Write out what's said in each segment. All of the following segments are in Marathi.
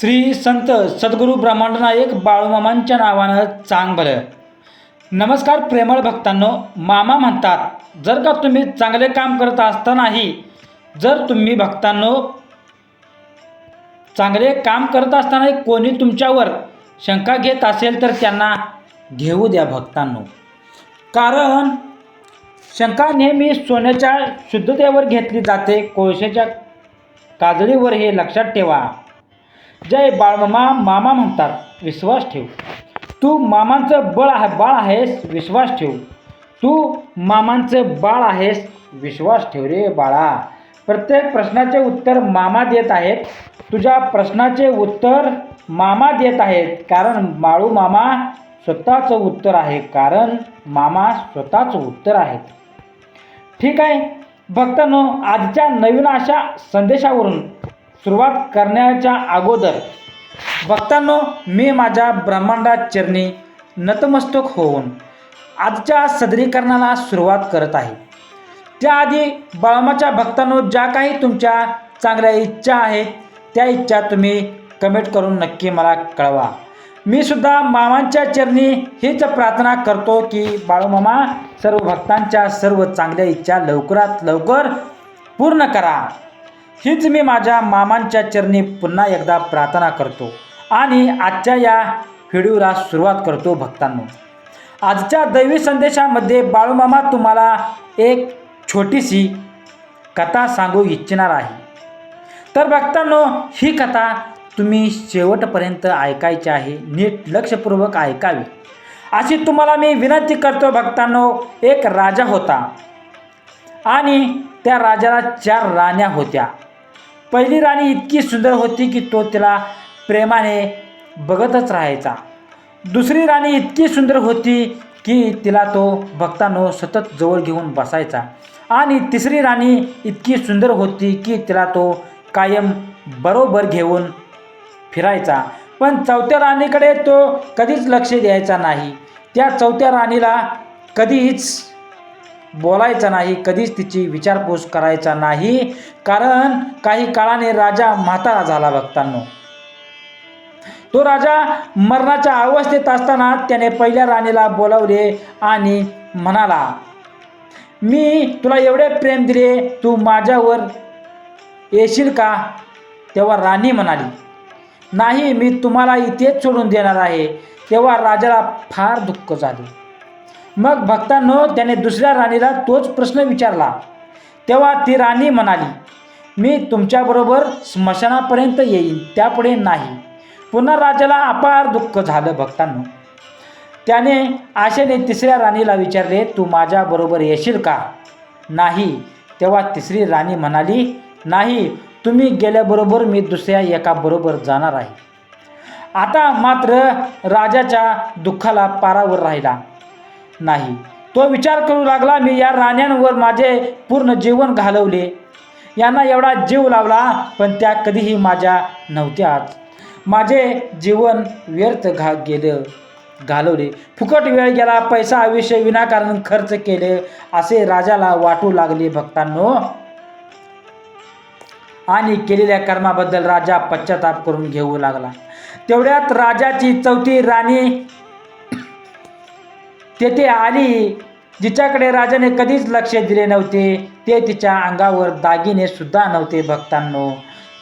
श्री संत सद्गुरू ब्रह्मांडनायक बाळूमामांच्या नावानं चांग भलं नमस्कार प्रेमळ भक्तांनो मामा म्हणतात जर का तुम्ही चांगले काम करत असतानाही जर तुम्ही भक्तांनो चांगले काम करत असतानाही कोणी तुमच्यावर शंका घेत असेल तर त्यांना घेऊ द्या भक्तांनो. कारण शंका नेहमी सोन्याच्या शुद्धतेवर घेतली जाते कोळशाच्या काजळीवर हे लक्षात ठेवा. जय बाळमामा मामा म्हणतात. विश्वास ठेव. तू मामांचं बळ आहे बाळ आहेस विश्वास ठेव. तू मामांचं बाळ आहेस विश्वास ठेव रे बाळा. प्रत्येक प्रश्नाचे उत्तर मामा देत आहेत. तुझ्या प्रश्नाचे उत्तर मामा देत आहेत. कारण माळू मामा स्वतःचं उत्तर आहे. कारण मामा स्वतःचं उत्तर आहेत. ठीक आहे. भक्तांनो आजच्या नवीन अशा संदेशावरून सुरुवात करण्याच्या अगोदर. भक्तांनो मी माझ्या ब्रह्मांडात चरणी नतमस्तक होऊन आजच्या सदरीकरणाला सुरुवात करत आहे. त्याआधी बाळमाच्या भक्तांनो ज्या काही तुमच्या चांगल्या इच्छा आहेत त्या इच्छा तुम्ही कमेंट करून नक्की मला कळवा. मी सुद्धा मामांच्या चरणी हीच प्रार्थना करतो की बाळूमामा सर्व भक्तांच्या सर्व चांगल्या इच्छा लवकरात लवकर पूर्ण करा. हीच मी माझ्या मामांच्या चरणी पुन्हा एकदा प्रार्थना करतो आणि आजच्या या व्हिडिओला सुरुवात करतो भक्तांनो. आजच्या दैवी संदेशामध्ये बाळूमामा तुम्हाला एक छोटीशी कथा सांगू इच्छिणार आहे. तर भक्तांनो ही कथा तुम्ही शेवटपर्यंत ऐकायची आहे नीट लक्षपूर्वक ऐकावी. अशी तुम्हाला मी विनंती करतो भक्तांनो एक राजा होता आणि त्या राजाला चार राण्या होत्या. पहिली राणी इतकी सुंदर होती की तो तिला प्रेमाने बघतच राहायचा. दुसरी राणी इतकी सुंदर होती की तिला तो भक्तांनो सतत जवळ घेऊन बसायचा. आणि तिसरी राणी इतकी सुंदर होती की तिला तो कायम बरोबर घेऊन फिरायचा. पण चौथ्या राणीकडे तो कधीच लक्ष द्यायचा नाही. त्या चौथ्या राणीला कधीच बोलायचा नाही कधीच तिची विचारपूस करायचा नाही कारण काही काळाने राजा म्हातारा झाला भक्तांनो. तो राजा मरणाच्या अवस्थेत असताना त्याने पहिल्या राणीला बोलावले आणि म्हणाला मी तुला एवढे प्रेम दिले तू माझ्यावर येशील का? तेव्हा राणी म्हणाली नाही मी तुम्हाला इथेच सोडून देणार आहे. तेव्हा राजाला फार दुःख झाले. मग भक्तांनो त्याने दुसऱ्या राणीला तोच प्रश्न विचारला. तेव्हा ती राणी म्हणाली मी तुमच्याबरोबर स्मशानापर्यंत येईन त्यापुढे नाही. पुन्हा राजाला अपार दुःख झालं भक्तांनो. त्याने आशेने तिसऱ्या राणीला विचारले तू माझ्याबरोबर येशील का? नाही. तेव्हा तिसरी राणी म्हणाली नाही तुम्ही गेल्याबरोबर मी दुसऱ्या एकाबरोबर जाणार आहे. आता मात्र राजाच्या दुःखाला पारावर राहिला. नाही. तो विचार करू लागला मी या राण्यांवर माझे पूर्ण जीवन घालवले. यांना एवढा जीव लावला पण त्या कधीही माझ्या नव्हत्याच माझे जीवन व्यर्थ घा गेलं घालवले. फुकट वेळ गेला पैसा आयुष्य विनाकारण खर्च केले असे राजाला वाटू लागले भक्तांनो. आणि केलेल्या कर्माबद्दल राजा पश्चाताप करून घेऊ लागला. तेवढ्यात राजाची चौथी राणी तेथे आली. जिच्याकडे राजाने कधीच लक्ष दिले नव्हते ते तिच्या अंगावर दागिने सुद्धा नव्हते भक्तांनो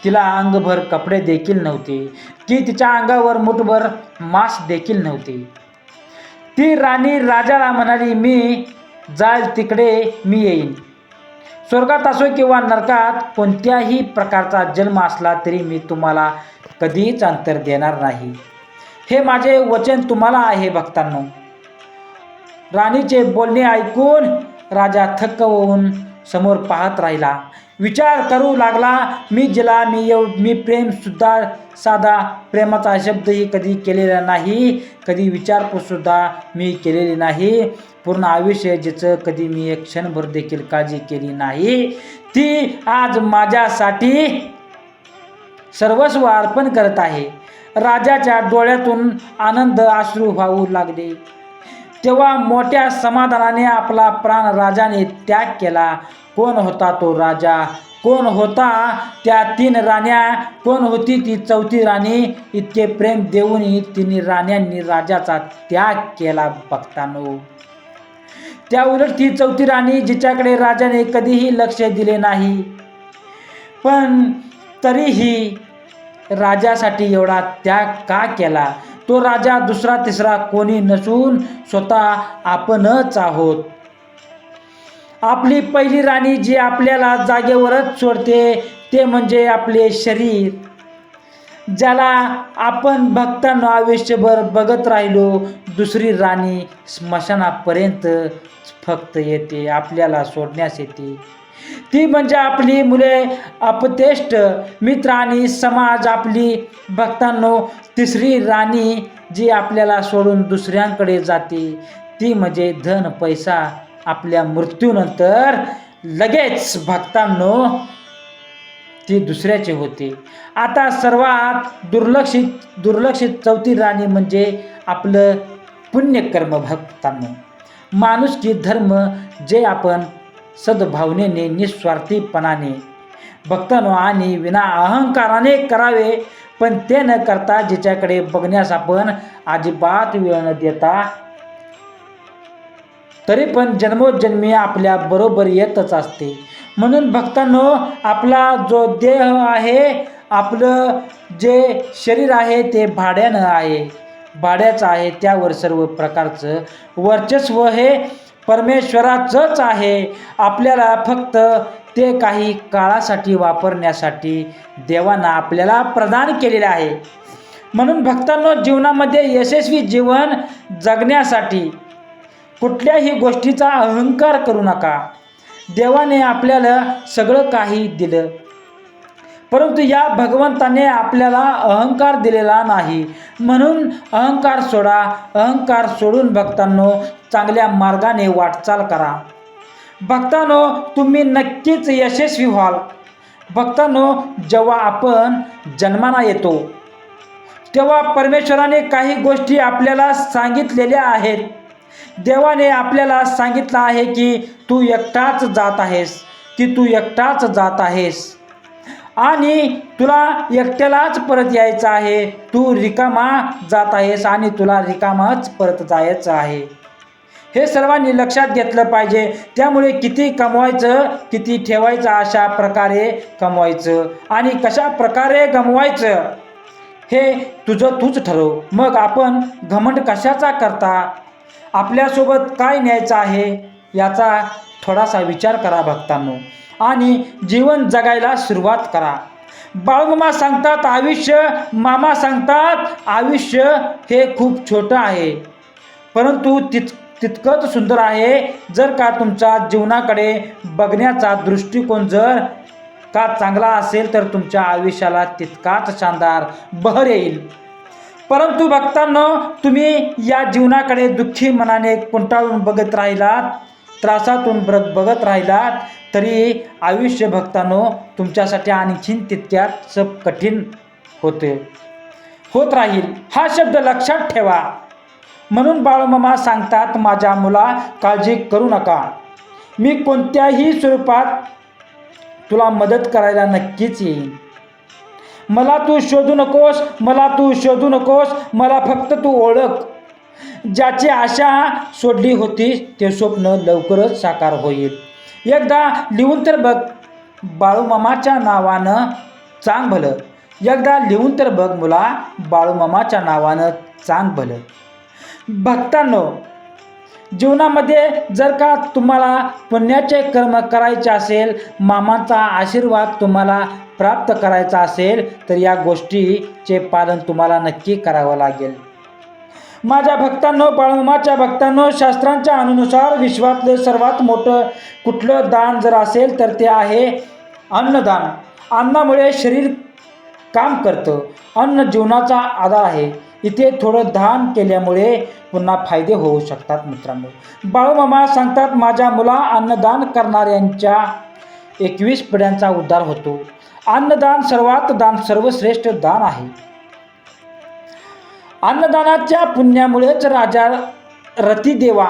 तिला अंगभर कपडे देखील नव्हते. की तिच्या अंगावर मुठभर मांस देखील नव्हते. ती राणी राजाला म्हणाली मी जाईल तिकडे मी येईन. स्वर्गात असो किंवा नरकात कोणत्याही प्रकारचा जन्म असला तरी मी तुम्हाला कधीच अंतर देणार नाही. हे माझे वचन तुम्हाला आहे भक्तांनो राणीचे बोलणे ऐकून राजा थक्क होऊन समोर पाहत राहिला. विचार करू लागला मी जिला मी येऊ मी प्रेमसुद्धा साधा प्रेमाचा शब्दही कधी केलेला नाही कधी विचारपूससुद्धा मी केलेली नाही पूर्ण आयुष्य जिचं कधी मी एक क्षणभर देखील काळजी केली नाही ती आज माझ्यासाठी सर्वस्व अर्पण करत आहे. राजाच्या डोळ्यातून आनंद आश्रू व्हावू लागले. तेव्हा मोठ्या समाधानाने आपला प्राण राजाने त्याग केला. कोण होता तो राजा? कोण होता त्या तीन राण्या? कोण होती ती चौथी राणी? इतके प्रेम देऊनही तिन्ही राण्यांनी राजाचा त्याग केला बघतानो त्या उलट ती चौथी राणी जिच्याकडे राजाने कधीही लक्ष दिले नाही. पण तरीही राजासाठी एवढा त्याग का केला? तो राजा दुसरा तिसरा कोणी नसून स्वतः आपणच आहोत. आपली पहिली राणी जी आपल्याला जागेवरच सोडते ते म्हणजे आपले शरीर. ज्याला आपण भक्तांना आयुष्यभर बघत राहिलो दुसरी राणी स्मशानापर्यंत फक्त येते आपल्याला सोडण्यास येते. ती म्हणजे आपली मुले अपतेष्ट मित्र आणि समाज आपली भक्तांनो तिसरी राणी जी आपल्याला सोडून दुसऱ्यांकडे जाते ती म्हणजे धन पैसा आपल्या मृत्यूनंतर लगेच भक्तांनो ती दुसऱ्याचे होते. आता सर्वात दुर्लक्षित दुर्लक्षित चौथी राणी म्हणजे आपलं पुण्यकर्म भक्तांनो. माणुसकी धर्म जे आपण सद्भावनेने निस्वार्थीपणाने. भक्तांनो आणि विना अहंकाराने करावे पण ते न करता जिच्याकडे बघण्यास आपण अजिबात वेळ न देता तरी पण जन्मोजन्मी आपल्या बरोबर येतच असते. म्हणून भक्तांनो आपला जो देह आहे आपलं जे शरीर आहे ते भाड्यानं आहे. भाड्याचं आहे त्यावर सर्व प्रकारचं वर्चस्व हे परमेश्वराचंच आहे. आपल्याला फक्त ते काही काळासाठी वापरण्यासाठी देवानं आपल्याला प्रदान केलेले आहे. म्हणून भक्तांनो जीवनामध्ये यशस्वी जीवन जगण्यासाठी कुठल्याही गोष्टीचा अहंकार करू नका. देवाने आपल्याला सगळं काही दिलं. परंतु या भगवंताने आपल्याला अहंकार दिलेला नाही. म्हणून अहंकार सोडा. अहंकार सोडून भक्तांनो चांगल्या मार्गाने वाटचाल करा. भक्तांनो तुम्ही नक्कीच यशस्वी व्हाल. भक्तांनो जेव्हा आपण जन्माला येतो तेव्हा परमेश्वराने काही गोष्टी आपल्याला सांगितलेल्या आहेत. देवाने आपल्याला सांगितलं आहे की तू एकटाच जात आहेस. की तू एकटाच जात आहेस. आणि तुला एकट्यालाच परत यायचं आहे. तू रिकामा जात आहेस आणि तुला रिकामाच परत जायचं आहे. हे सर्वांनी लक्षात घेतलं पाहिजे. त्यामुळे किती कमवायचं किती ठेवायचं अशा प्रकारे कमवायचं आणि कशा प्रकारे गमवायचं हे तुझं तूच ठरव. मग आपण घमंड कशाचा करता? आपल्यासोबत काय न्यायचं आहे? याचा थोडासा विचार करा भक्तांनो. आणि जीवन जगायला सुरुवात करा. बाळमामा सांगतात आयुष्य मामा सांगतात आयुष्य हे खूप छोटं आहे. परंतु तित तितकंच सुंदर आहे जर का तुमच्या जीवनाकडे बघण्याचा दृष्टिकोन जर का चांगला असेल तर तुमच्या आयुष्याला तितकाच शानदार बहर येईल. परंतु भक्तांनो तुम्ही या जीवनाकडे दुःखी मनाने कुंटाळून बघत राहिलात त्रासातून बघ बघत राहिलात तरी आयुष्य भक्तानो तुमच्यासाठी आणखीन तितक्याच कठीण होते. होत राहील. हा शब्द लक्षात ठेवा. म्हणून बाळमामा सांगतात माझ्या मुला काळजी करू नका. मी कोणत्याही स्वरूपात तुला मदत करायला नक्कीच येईन. मला तू शोधू नकोस मला तू शोधू नकोस मला फक्त तू ओळख. ज्याची आशा सोडली होती ते स्वप्न लवकरच साकार होईल. एकदा लिहून तर बघ बाळूमामाच्या नावानं चांग भलं. एकदा लिहून तर बघ मुला बाळूमामाच्या नावानं चांग भलं. भक्तांनो जीवनामध्ये जर का तुम्हाला पुण्याचे कर्म करायचे असेल मामांचा आशीर्वाद तुम्हाला प्राप्त करायचा असेल तर या गोष्टीचे पालन तुम्हाला नक्की करावं लागेल. माझ्या भक्तांनो बाळमामाच्या भक्तांनो शास्त्रांच्या अनुसार विश्वातलं सर्वात मोठं कुठलं दान जर असेल तर ते आहे अन्नदान. अन्नामुळे शरीर काम करतं. अन्न जीवनाचा आधार आहे. इथे थोडं दान केल्यामुळे पुन्हा फायदे होऊ शकतात मित्रांनो. बाळूमामा सांगतात माझ्या मुला अन्नदान करणाऱ्यांच्या एकवीस पिढ्यांचा उद्धार होतो. अन्नदान सर्वात दान सर्वश्रेष्ठ दान आहे. अन्नदानाच्या पुण्यामुळेच राजा रतिदेवा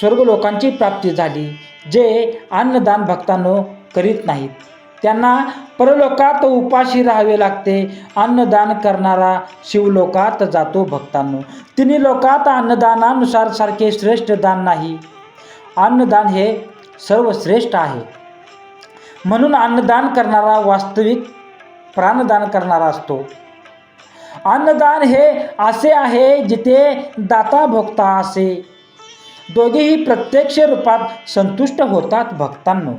स्वर्ग लोकांची प्राप्ती झाली जे अन्नदान भक्तांनो करीत नाहीत. त्यांना परलोकात उपाशी राहावे लागते. अन्नदान करणारा शिवलोकात जातो भक्तांनो. तिन्ही लोकात अन्नदानानुसार सारखे श्रेष्ठ दान नाही. अन्नदान हे सर्वश्रेष्ठ आहे. म्हणून अन्नदान करणारा वास्तविक प्राणदान करणारा असतो. अन्नदान हे असे आहे जिथे दाता भोगता असे. दोघेही प्रत्यक्ष रूपात संतुष्ट होतात भक्तांनो.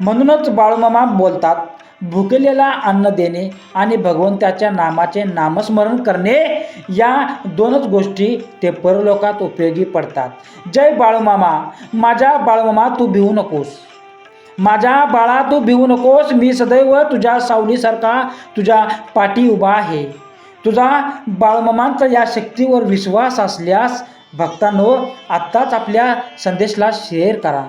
म्हणूनच बाळूमामा बोलतात भुकेलेला अन्न देणे आणि भगवंताच्या नामाचे नामस्मरण करणे या दोनच गोष्टी ते परलोकात उपयोगी पडतात. जय बाळूमामा माझ्या बाळूमामा तू भिवू नकोस. माझ्या बाळा तू भिवू नकोस. मी सदैव तुझ्या सावलीसारखा तुझ्या पाठी उभा आहे. तुझा बाळमामांचा या शक्तीवर विश्वास असल्यास भक्तांनो आत्ताच आपल्या संदेशला शेअर करा.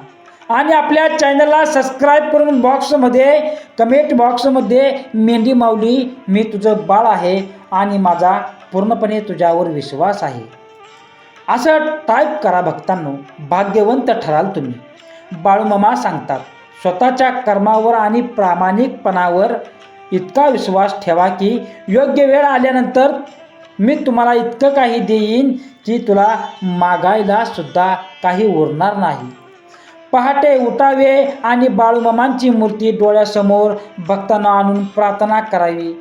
आणि आपल्या चॅनलला सबस्क्राईब करून बॉक्समध्ये कमेंट बॉक्समध्ये मेंढी माऊली मी तुझं बाळ आहे आणि माझा पूर्णपणे तुझ्यावर विश्वास आहे. असं टाईप करा भक्तांनो. भाग्यवंत ठराल तुम्ही. बाळूमामा सांगतात स्वतःच्या कर्मावर आणि प्रामाणिकपणावर इतका विश्वास ठेवा की योग्य वेळ आल्यानंतर मी तुम्हाला इतकं काही देईन की तुला मागायला सुद्धा काही उरणार नाही. पहाटे उठावे आणि बाळूमामांची मूर्ती डोळ्यासमोर भक्तांना आणून प्रार्थना करावी.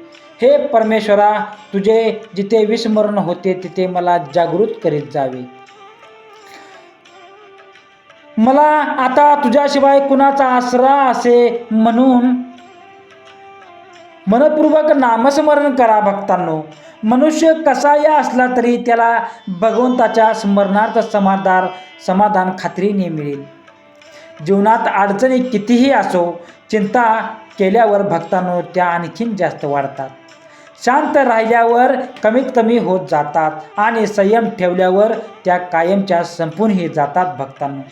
हे परमेश्वरा तुझे जिथे विस्मरण होते तिथे मला जागृत करीत जावे. मला आता तुझ्याशिवाय कुणाचा आसरा असे म्हणून मनपूर्वक नामस्मरण करा भक्तांनो. मनुष्य कसाही असला तरी त्याला भगवंताच्या स्मरणार्थ समाधान समाधान खात्रीने मिळेल. जीवनात अडचणी कितीही असो चिंता केल्यावर भक्तांनो त्या आणखीन जास्त वाढतात. शांत राहिल्यावर कमीत कमी होत जातात आणि संयम ठेवल्यावर त्या कायमच्या संपूनही जातात भक्तांनो.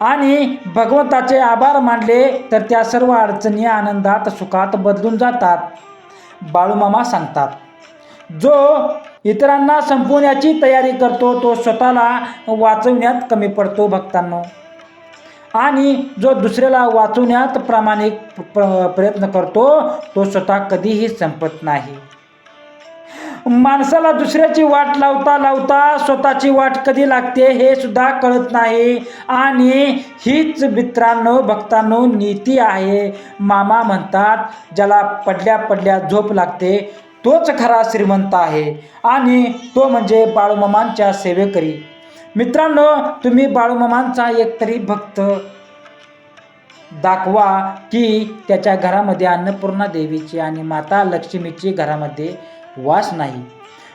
आणि भगवंताचे आभार मानले तर त्या सर्व अडचणी आनंदात सुखात बदलून जातात. बाळूमामा सांगतात जो इतरांना संपवण्याची तयारी करतो तो स्वतःला वाचवण्यात कमी पडतो भक्तांनो. आणि जो दुसऱ्याला वाचवण्यात प्रामाणिक प्र- प्रयत्न करतो तो स्वतः कधीही संपत नाही. माणसाला दुसऱ्याची वाट लावता लावता स्वतःची वाट कधी लागते हे सुद्धा कळत नाही. आणि हीच मित्रांनो भक्तांनो नीती आहे. मामा म्हणतात ज्याला पडल्या पडल्या झोप लागते तोच खरा श्रीमंत आहे. आणि तो म्हणजे बाळूमामांच्या सेवेकरी. मित्रांनो तुम्ही बाळूमामांचा एकतरी भक्त दाखवा की त्याच्या घरामध्ये अन्नपूर्णा देवीची आणि माता लक्ष्मीची घरामध्ये वास नाही.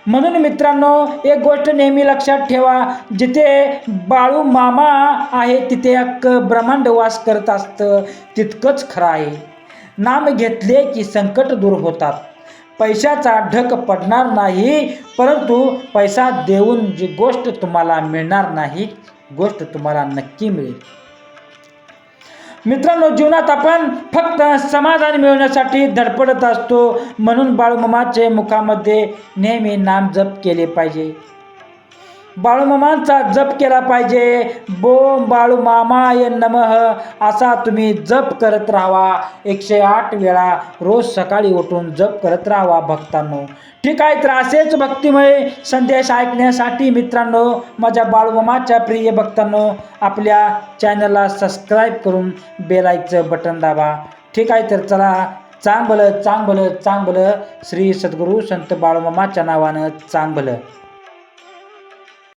म्हणून मित्रांनो एक गोष्ट नेहमी लक्षात ठेवा जिथे बाळू मामा आहे तिथे एक ब्रह्मांड वास करत असतं तितकंच खरं आहे. नाम घेतले की संकट दूर होतात. पैशाचा ढक पडणार नाही परंतु पैसा देऊन जी गोष्ट तुम्हाला मिळणार नाही गोष्ट तुम्हाला नक्की मिळेल. मित्रांनो जीवनात आपण फक्त समाधान मिळवण्यासाठी धडपडत असतो. म्हणून बाळूमामाचे मुखामध्ये नेहमी नाम जप केले पाहिजे. बाळूमामांचा जप केला पाहिजे. बोम बाळूमामाय नमः. असा तुम्ही जप करत राहावा. एकशे आठ वेळा रोज सकाळी उठून जप करत राहावा भक्तांनो. ठीक आहे तर असेच भक्तिमय संदेश ऐकण्यासाठी मित्रांनो माझ्या बाळूमामाच्या प्रिय भक्तांनो आपल्या चॅनलला सबस्क्राईब करून बेलायचं बटन दाबा. ठीक आहे तर चला चांगलं चांगलं चांगलं श्री सद्गुरू संत बाळूमामाच्या नावानं चांगलं.